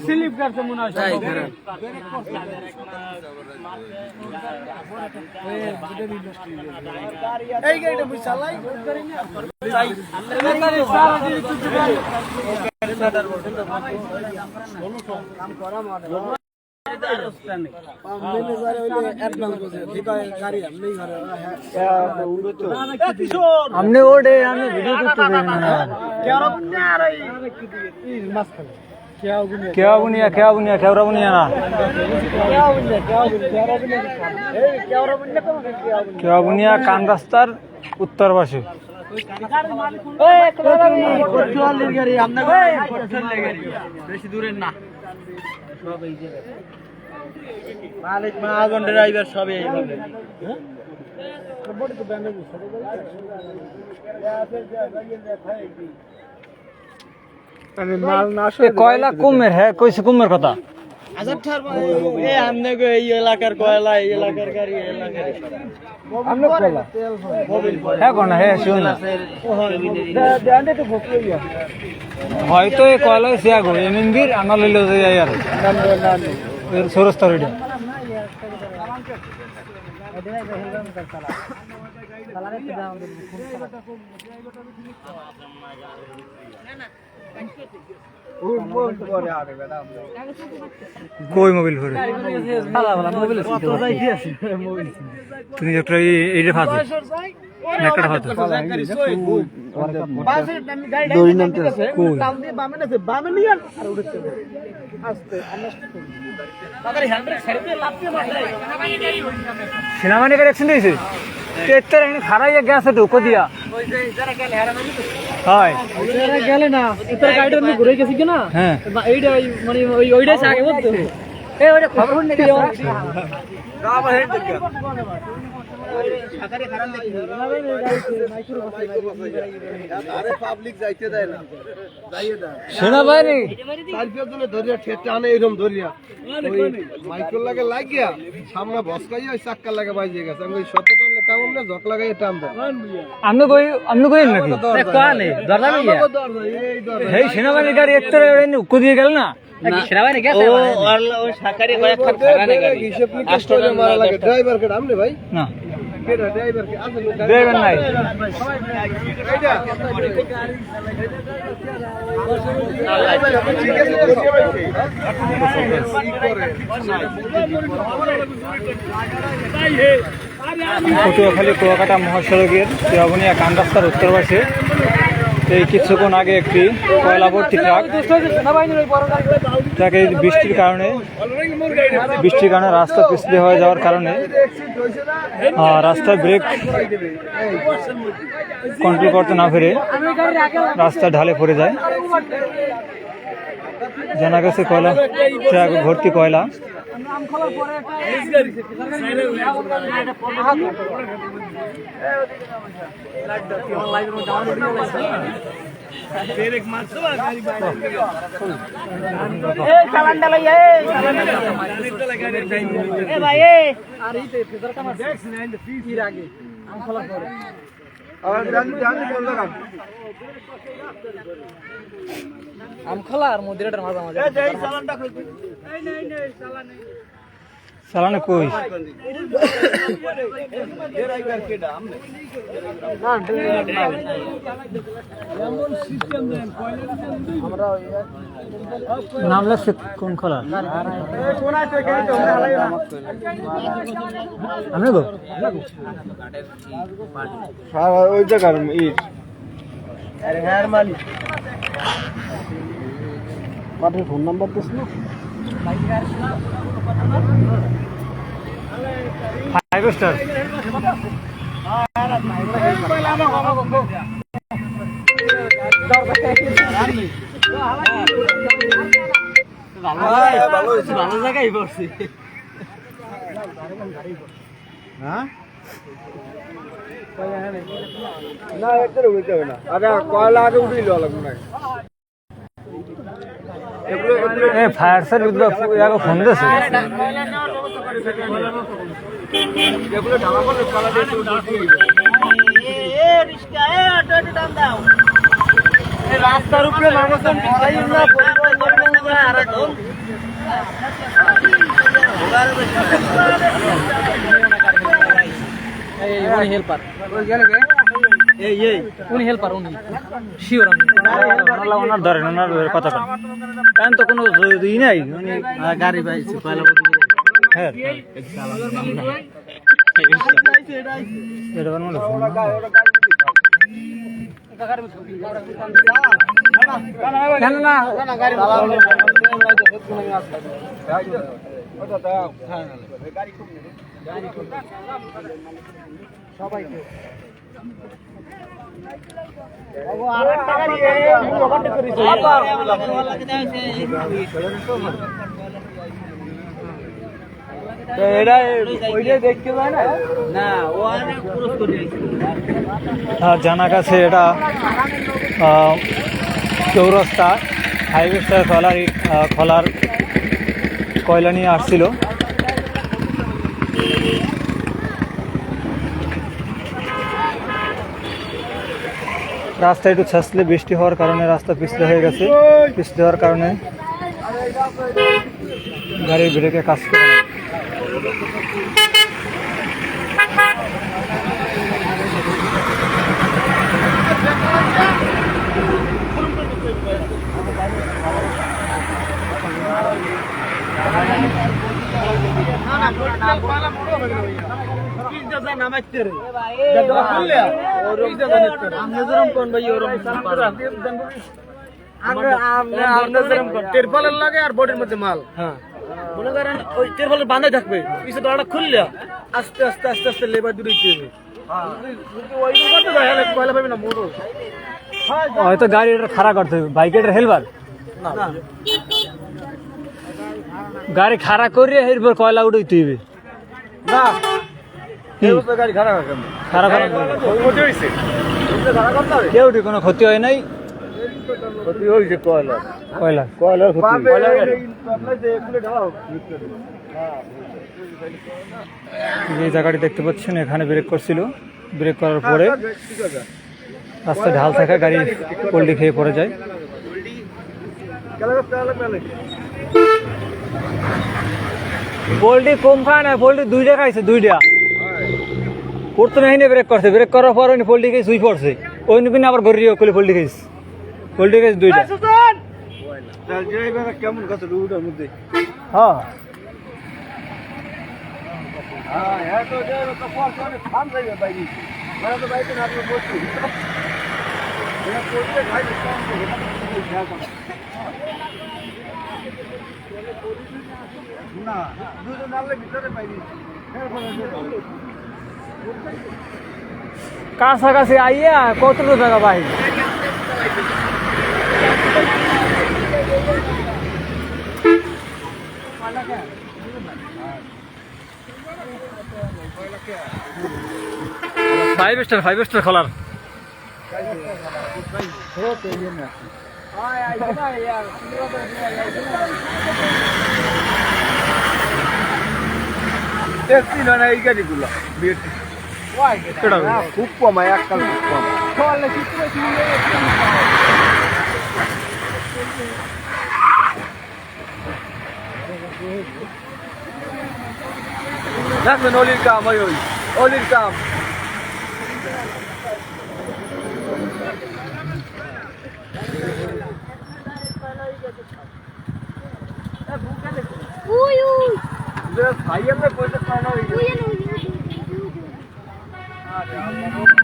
Slip কাটছে মনে হয় এই গাড়িটা বুঝছালাই? हमने ओडे हमने वीडियो करते क्या बुनिया क्या बुनिया क्या बुनिया ना क्या বুনিয়া কান রাস্তার উত্তর পাশে বেশি দূরের না মালিক মহাগণ ড্রাইভার সবই এইভাবে। কয়লা কুমের হ্যাঁ কইছে কুমের কথা। এই এলাকার কয়লা এই এলাকার গাড়ি এলাকার হ্যাঁ হ্যাঁ না হয়তো এই কয়লা সে আগো এমএনবির আনা লইলো যাই আর। এর সরস্তা রেডি। কই মোবাইল ভরে তুমি একটা এইটা ফাঁসো। একটা ফাঁসো। কই? সেনাবাহিনীকে অ্যাকশন দিয়েছে তেত্তর এখানে খারাইয়া গেছে ঢুকো দিয়া। হয়। গেলে না তোর গাড়িটা এমনি ঘুরে গেছি কি না হ্যাঁ। বা এইটা ওই- মানে ওই ওইটাই আগে বলতো। এ ওইটা খবর নেই সেনাবাহিনী। মাইকেল লাগে লাগিয়া সামনে বসকাইয়া ওই চাক্কা লাগে বাইজে গেছে। আমি শত আপনি কই আপনি কই নাকি? কানে দরজা নিয়ে এই সেনাবাহিনীর গাড়ি একটা উক্কো দিয়ে গেল না? সেনাবাহিনী গেছে ও ও মারা লাগে। ড্রাইভার কে আমনে ভাই? না। ড্রাইভার নাই। ঠিক আছে। পটুয়াখালী কুয়াকাটা মহাসড়কের শ্রাবণিয়া কান রাস্তার উত্তর পাশে এই কিছুক্ষণ আগে একটি কয়লা ভর্তি ট্রাক ট্রাকে বৃষ্টির কারণে বৃষ্টির কারণে রাস্তা পিছলে হয়ে যাওয়ার কারণে আহ, রাস্তায় ব্রেক কন্ট্রোল করতে না পেরে রাস্তা ঢালে পড়ে যায়। জানা গেছে কয়লা ট্রাক ভর্তি কয়লা। এ আর এই ফেদার কাম আছে এর আগে আম খোলা পরে আম খোলা আর মদিরাটার মাঝে মাঝে এই চালানটা কই এই নাই নাই চালান চালানে কই? নাম লাগছে কোন খোলা? আমি গো ওই জায়গার ইট। মাঠের ফোন নাম্বার দিস না? ফাইভ স্টার ভালো জায়গায় পড়ছি হ্যাঁ? না উঠতে হবে না। আগে কয়লা আগে উঠিয়ে লাগবে না এ ফায়ার সার্ভিস ইয়াকে ফোন দিয়েছে রাস্তার উপরে মানুষজন হেল্পার উনি হেল্পার উনি। শিওর আমি। ওনার- ধরেন ওনার কথা কারণ তো কোনো ই নাই। উনি গাড়ি পাইছি পয়লা হ্যাঁ। আর জানা গেছে এটা চৌরাস্তা হাইওয়ে খোলার খোলার কয়লা নিয়ে আসছিল। রাস্তা একটু ছাসলে বৃষ্টি হওয়ার কারণে রাস্তা পিছলে হয়ে গেছে পিছলে হওয়ার কারণে গাড়ির ব্রেকে কাজ করে না। তেরপালের লাগে আর বডির মধ্যে মাল। মনে করেন ওই তেরফলের বাঁধা থাকবে। পিছনে দড়াটা খুললে আস্তে আস্তে আস্তে আস্তে লেবার দূরে মোড়ো হয়তো গাড়ি এটা খাড়া করতে হবে। বাইকের হেলবার? গাড়ি খাড়া করিয়ে এরপর কয়লা উঠাইতে হবে না। খারাপ কেন ক্ষতি হয়েছে। খারাপ করতে হবে কেউ কোনো ক্ষতি হয় নাই? ক্ষতি হয়েছে কয়লা কয়লা কয়লার ক্ষতি। যে জায়গাটি দেখতে পাচ্ছেন এখানে ব্রেক করছিল। ব্রেক করার পরে রাস্তায় ঢাল থাকা গাড়ি পল্টি খেয়ে পড়ে যায়। পোল্ট্রি কম খায় না পোল্ট্রি দুইটা খাইছে দুইটা। প্রথমে এখানে ব্রেক করছে। ব্রেক করার পর ওই পোল্ট্রি খেয়ে শুই পড়ছে। ওই কিনে আবার গড়িয়ে করে পোল্ট্রি খাইছে পোল্ট্রি খাইছে দুইটা। কেমন মধ্যে? হ্যাঁ। হ্যাঁ মানে বাইরে। না আপনি বসছি এটা করতে খাই না দুটো নালে ভিতরে বাইরে। কাছাকাছি আইয়া কতটা জায়গা বাইরে ফাইভ স্টার ফাইভ স্টার খোলার দেখছি না এই গাড়িগুলো খুব কম এককাল খুব কম দেখবেন অলির কাম ওই ওই অলির কাম Uy, uy. ভাই আমরা পয়সা পাই না Obrigado.